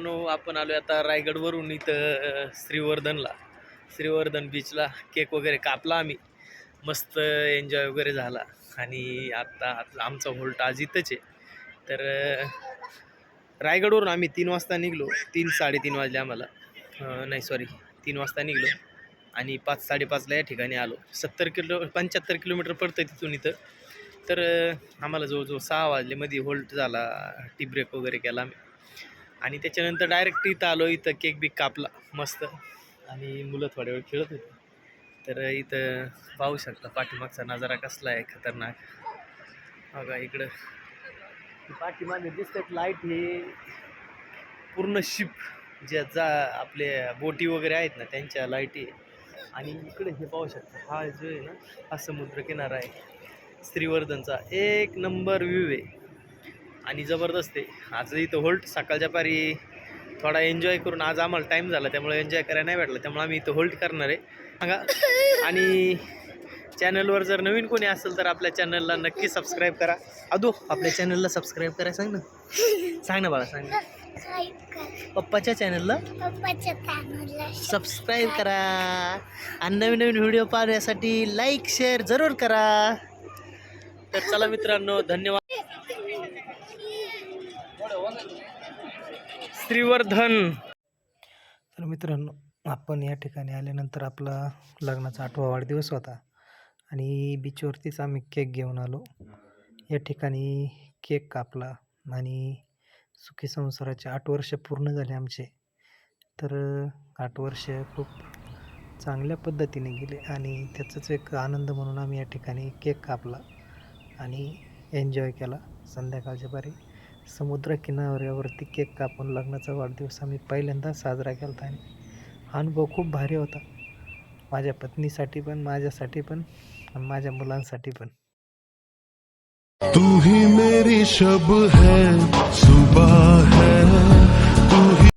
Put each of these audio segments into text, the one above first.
मित्रांनो आपण आलो आता रायगडवरून इथं श्रीवर्धनला. श्रीवर्धन बीचला केक वगैरे कापला आम्ही. मस्त एन्जॉय वगैरे झाला. आणि आत्ता आमचा होल्ट आज इथंच आहे. तर रायगडवरून आम्ही तीन वाजता निघलो. तीन साडेतीन वाजले आम्हाला. नाही सॉरी तीन वाजता निघलो. आणि पाच साडेपाचला या ठिकाणी आलो. सत्तर किलो पंच्याहत्तर किलोमीटर पडतं तिथून इथं. तर आम्हाला जवळजवळ सहा वाजलेमध्ये होल्ट झाला. टी ब्रेक वगैरे केला आम्ही. आणि त्याच्यानंतर डायरेक्ट इथं आलो इथं केक बिक कापला मस्त. आणि मुलं थोड्या वेळ खेळत होती. तर इथं पाहू शकता पाठीमागचा नजारा कसला आहे खतरनाक. बघा इकडं. पाठीमागे दिसतात लाइट हे पूर्ण शिप ज्या जा आपले बोटी वगैरे आहेत ना त्यांच्या लाईटी आणि इकडे हे पाहू शकता हा जो आहे ना हा समुद्र किनारा आहे. श्रीवर्धनचा एक नंबर व्ह्यू आहे. आणि जबरदस्त आहे. आज इथं होल्ट सकाळच्या पारी थोडा एन्जॉय करून आज आम्हाला टाईम झाला त्यामुळे एन्जॉय करायला नाही भेटला. त्यामुळे आम्ही इथं होल्ट करणार आहे. सांगा. आणि चॅनलवर जर नवीन कोणी असेल तर आपल्या चॅनलला नक्की सबस्क्राईब करा. अदो आपल्या चॅनलला सबस्क्राईब करा सांग ना. सांग ना बाळा सांग ना. पप्पाच्या चॅनलला पप्पाच्या चॅनलला सबस्क्राईब करा. आणि नवीन नवीन व्हिडिओ पाहण्यासाठी लाईक शेअर जरूर करा. तर चला मित्रांनो धन्यवाद. श्रीवर्धन तर मित्रांनो आपण या ठिकाणी आल्यानंतर आपला लग्नाचा आठवा वाढदिवस होता आणि बीचवरतीच आम्ही केक घेऊन आलो. या ठिकाणी केक कापला आणि सुखी संसाराचे आठ वर्ष पूर्ण झाले आमचे. तर आठ वर्ष खूप चांगल्या पद्धतीने गेले आणि त्याचाच एक आनंद म्हणून आम्ही या ठिकाणी केक कापला आणि एन्जॉय केला. संध्याकाळच्या बारी समुद्र किनाऱ्यावरती केक कापून लग्नाचा वाढदिवस आम्ही पहिल्यांदा साजरा केला होता आणि हा अनुभव खूप भारी होता. माझ्या पत्नीसाठी पण माझ्यासाठी पण आणि माझ्या मुलांसाठी पण. तू ही मेरी शब है सुबह है तू ही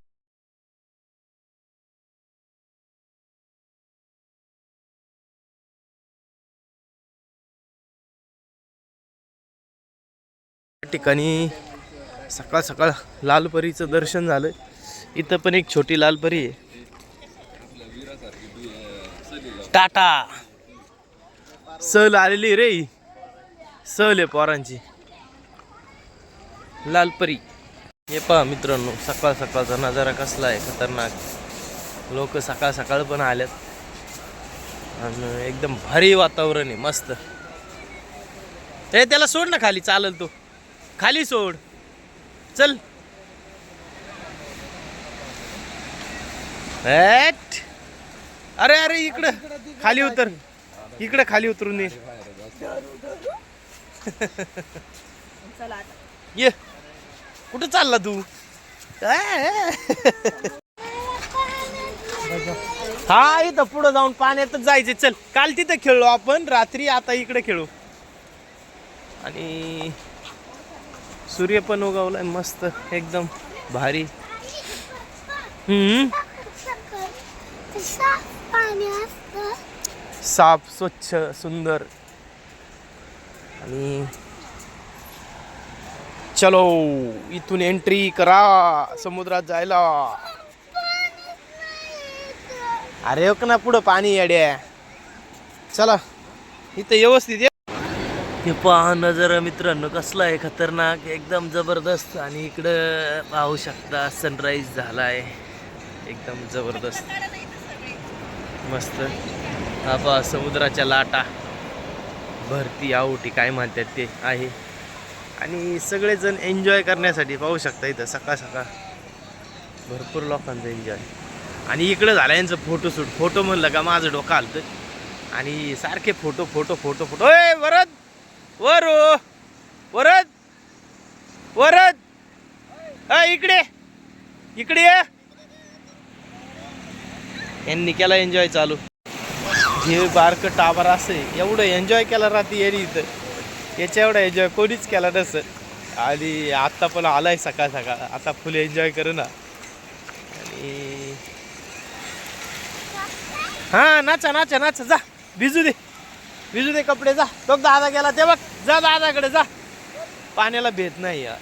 ठिकाणी सकाळ सकाळ लालपरीचं दर्शन झालं. इथं पण एक छोटी लालपरी आहे. टाटा. सहल आलेली रे सहल आहे पोरांची. लालपरी. हे पहा मित्रांनो सकाळ सकाळचा नजारा कसला आहे खतरनाक. लोक सकाळ सकाळ पण आल्यात. आणि एकदम भारी वातावरण आहे मस्त. ए त्याला सोड ना खाली चालल तो. खाली सोड. चल. अरे अरे इकडं. खाली उतर. इकडे खाली उतरून ये. ये. कुठं चालला तू? हा इथं पुढं जाऊन पाण्यातच जायचे चल काल तिथं खेळलो आपण. रात्री आता इकडे खेळू. आणि सूर्य पण उगवलाय मस्त एकदम भारी. हम्म. साफ स्वच्छ सुंदर. आणि चलो इथून एंट्री करा समुद्रात जायला. अरे हो ना पुढं पाणी येड्या. चला इथं व्यवस्थित ये. हे पहा नजर मित्रांनो कसला आहे खतरनाक एकदम जबरदस्त. आणि इकडं पाहू शकता सनराईज झाला आहे एकदम जबरदस्त. मस्त. हा पहा समुद्राच्या लाटा. भरती आवटी काय म्हणतात ते आहे. आणि सगळेजण एन्जॉय करण्यासाठी पाहू शकता इथं सकाळ सकाळ. भरपूर लोकांचं एन्जॉय आणि इकडं झालं यांचं फोटोशूट फोटो म्हणलं का माझं डोकं आलतं. आणि सारखे फोटो फोटो फोटो फोटो ए वरद! वर. वरद. वरद. हा इकडे. इकडे ये. यांनी केला एन्जॉय चालू. हे बारक टाबर असे एवढं एन्जॉय केला राहते येरी इथं. याच्या एवढा एन्जॉय कोणीच केला नस आणि आत्ता पण आलाय सकाळ सकाळ. आता फुल एन्जॉय करू ना. आणि हा नाचा नाचा नाचा. जा. भिजू दे. विजू दे कपडे जा. तो दादा गेला ते बघ. जा दादाकडे जा. पाण्याला भेट नाही यार.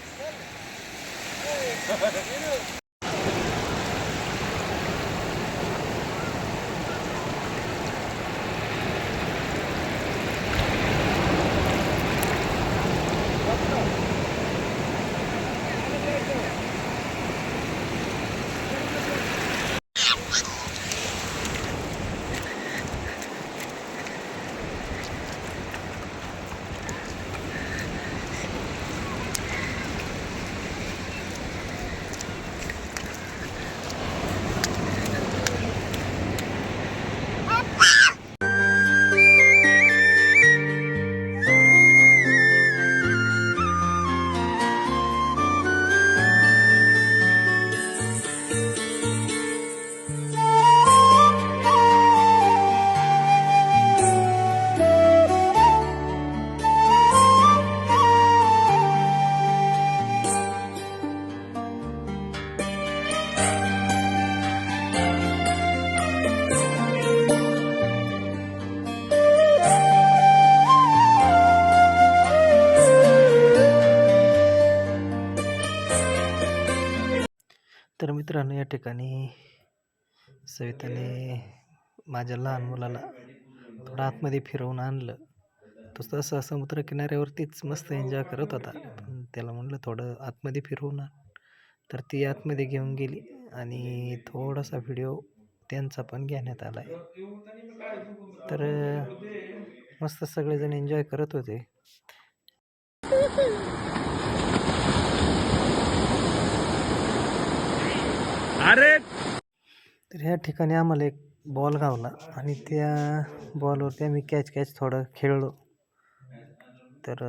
ठिकाणी सविताने माझ्या लहान मुलाला थोडं आतमध्ये फिरवून आणलं. तो तसा समुद्रकिनाऱ्यावरतीच मस्त एन्जॉय करत होता. पण त्याला म्हणलं थोडं आतमध्ये फिरवून आण. तर ती आतमध्ये घेऊन गेली आणि थोडासा व्हिडिओ त्यांचा पण घेण्यात आला आहे तर मस्त सगळेजण एन्जॉय करत होते. अरे! तर ह्या ठिकाणी आम्हाला एक बॉल गावला आणि त्या बॉलवरती आम्ही कॅच कॅच थोडं खेळलो. तर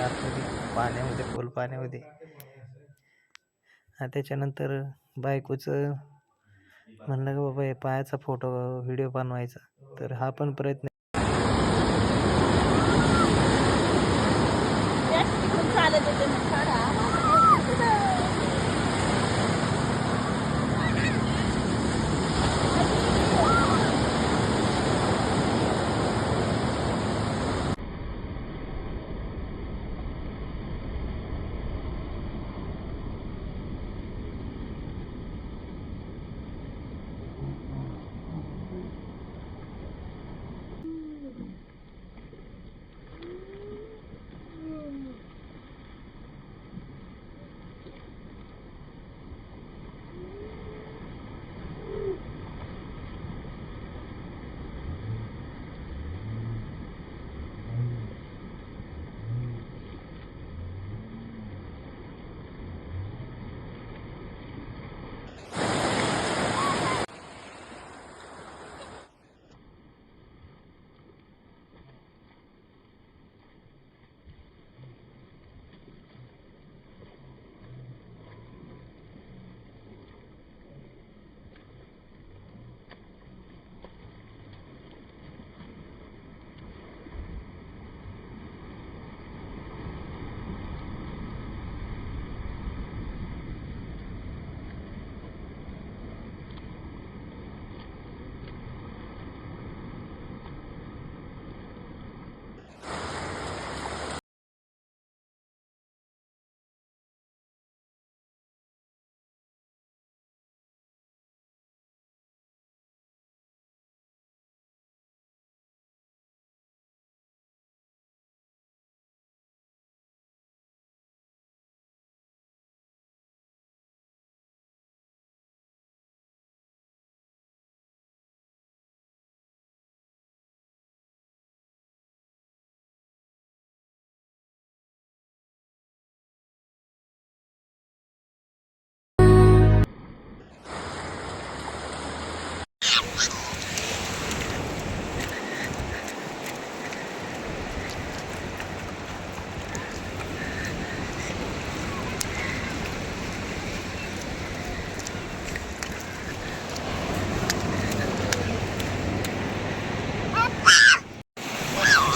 आतमध्ये पाण्यामध्ये खोल पाण्यामध्ये. त्याच्यानंतर बायकोचं म्हणलं का बाबा हे पायाचा फोटो व्हिडिओ बनवायचा. तर हा पण प्रयत्न Democratic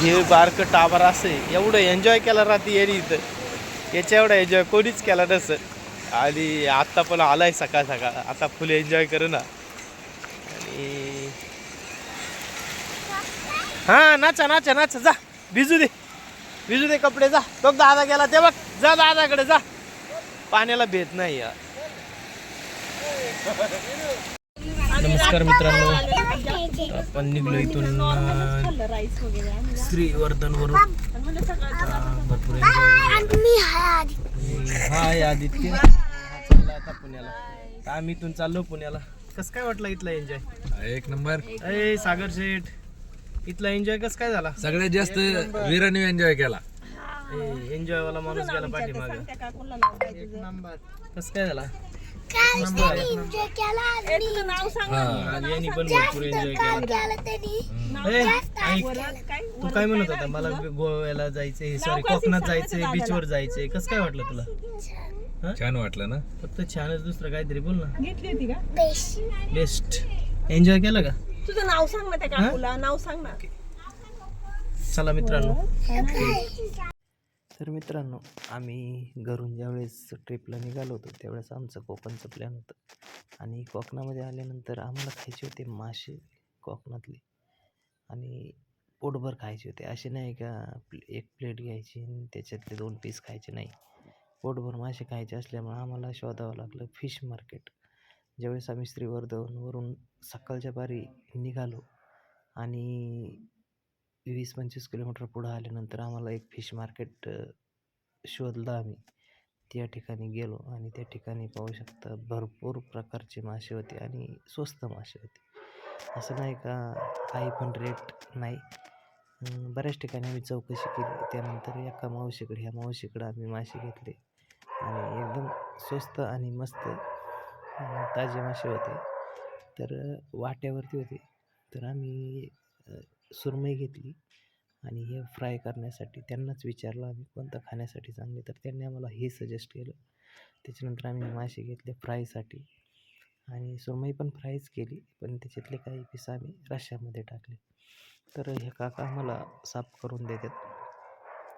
हे बारक टावर असं एवढं एन्जॉय केला राहते येरी इथं याच्या एवढा एन्जॉय कोणीच केला नसं. आणि आत्ता पण आलाय सकाळ सकाळ. आता फुल एन्जॉय करू ना. आणि हा नाचा नाचा नाचा. जा. भिजू दे. भिजू दे कपडे जा. तो दादा गेला ते बघ. जा दादाकडे जा. पाण्याला भेट नाही यार. नमस्कार मित्रांनो. आपण निघलो इथून श्रीवर्धनवरून अं, भरपूर enjoy आणि मी हाय. हा आदित्य. चालला आता पुण्याला. आम्ही इथून चाललो पुण्याला. कसं काय वाटलं इथला एन्जॉय एक नंबर. अय सागर शेठ. इथला एन्जॉय कसं काय झाला? सगळ्यात जास्त वीराने एन्जॉय केला. एन्जॉय वाला माणूस गेला पाठीमाग. कसं काय झाला? आणि हा आणि यांनी पण भरपूर एन्जॉय केला. ए, ऐक तू काय म्हणत होता? मला गोव्याला जायचंय सॉरी कोकणात जायचंय बीचवर जायचंय. कसं काय वाटलं तुला? छान. वाटलं ना? फक्त छानच दुसरं काहीतरी बोल ना. घेतली होती का? बेस्ट एन्जॉय केलं का? तुझं नाव सांग ना त्या काकूला. नाव सांग ना. चला मित्रांनो. तर मित्रांनो आम्ही घरून ज्यावेळेस ट्रिपला निघालो होतो त्यावेळेस आमचं कोकणचं प्लॅन होतं. आणि कोकणामध्ये आल्यानंतर आम्हाला खायचे होते मासे कोकणातले. आणि पोटभर खायचे होते. असे नाही का प्ले एक प्लेट घ्यायची आणि त्याच्यातले दोन पीस खायचे नाही. पोटभर मासे खायचे असल्यामुळे आम्हाला शोधावं लागलं फिश मार्केट ज्यावेळेस आम्ही श्रीवर्धनवरून सकाळच्या पारी निघालो आणि वीस पंचवीस किलोमीटर पुढं आल्यानंतर आम्हाला एक फिश मार्केट शोधलं आम्ही. त्या ठिकाणी गेलो आणि त्या ठिकाणी पाहू शकता भरपूर प्रकारचे मासे होते आणि स्वस्त मासे होते. असं नाही का काही पण रेट नाही. बऱ्याच ठिकाणी आम्ही चौकशी केली. त्यानंतर एका मावशीकडे ह्या मावशीकडं आम्ही मासे घेतले आणि एकदम स्वस्त आणि मस्त ताजे मासे होते. तर वाट्यावरती होते. तर आम्ही सुरमई घेतली आणि हे फ्राय करण्यासाठी त्यांनाच विचारलं आम्ही कोणतं खाण्यासाठी चांगले? तर त्यांनी आम्हाला हे सजेस्ट केलं. त्याच्यानंतर आम्ही मासे घेतले फ्रायसाठी आणि सुरमई पण फ्रायच केली पण त्याच्यातले काही पीस आम्ही रश्श्यामध्ये टाकले. तर ह्या काका आम्हाला साफ करून देतात.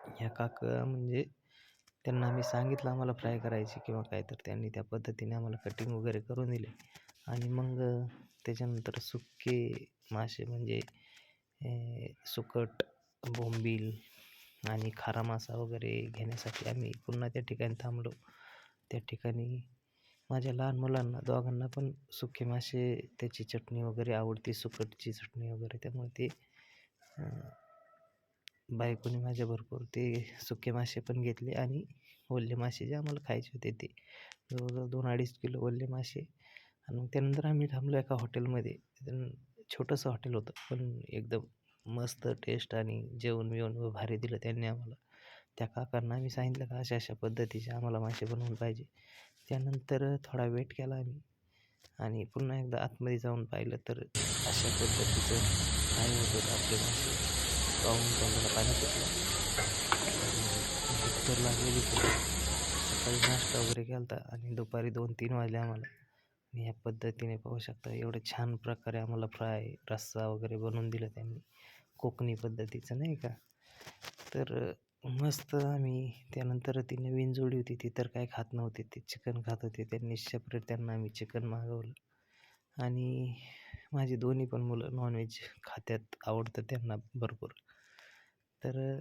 ह्या काका म्हणजे त्यांना आम्ही सांगितलं आम्हाला फ्राय करायची किंवा काय तर त्यांनी त्या पद्धतीने आम्हाला कटिंग वगैरे करून दिले. आणि मग त्याच्यानंतर सुके मासे म्हणजे सुकट बोंबील आणि खारा मासा वगैरे घेण्यासाठी आम्ही पुन्हा त्या ठिकाणी थांबलो. त्या ठिकाणी माझ्या लहान मुलांना दोघांना पण सुके मासे त्याची चटणी वगैरे आवडते सुकटची चटणी वगैरे. त्यामुळे ते बायकोने माझ्या भरपूर ते सुके मासे पण घेतले आणि ओले मासे जे आम्हाला खायचे होते ते. जवळजवळ दोन अडीच किलो ओले मासे. आणि मग त्यानंतर आम्ही थांबलो एका हॉटेलमध्ये. छोटंसं हॉटेल होतं. पण एकदम मस्त टेस्ट आणि जेवण बिवण भारी दिलं त्यांनी आम्हाला. त्या काकांना आम्ही सांगितलं का अशा अशा पद्धतीचे आम्हाला मासे बनवून पाहिजे. त्यानंतर थोडा वेट केला आम्ही आणि पुन्हा एकदा आतमध्ये जाऊन पाहिलं तर अशा पद्धतीचं काय होतं आपले मासे पाहून त्यांना पाणी सुटलं. तर लागलेली सकाळी नाश्ता वगैरे केला होता आणि दुपारी दोन तीन वाजले आम्हाला. आणि ह्या पद्धतीने पाहू शकता एवढं छान प्रकारे आम्हाला फ्राय रस्सा वगैरे बनवून दिलं त्यांनी. कोकणी पद्धतीचं नाही का? तर मस्त आम्ही त्यानंतर ती नवीन जोडी होती ती तर काय खात नव्हती. ती चिकन खात होते त्यांनी सेपरेट त्यांना आम्ही चिकन मागवलं. आणि माझी दोन्ही पण मुलं नॉनव्हेज खात्यात आवडतं त्यांना भरपूर. तर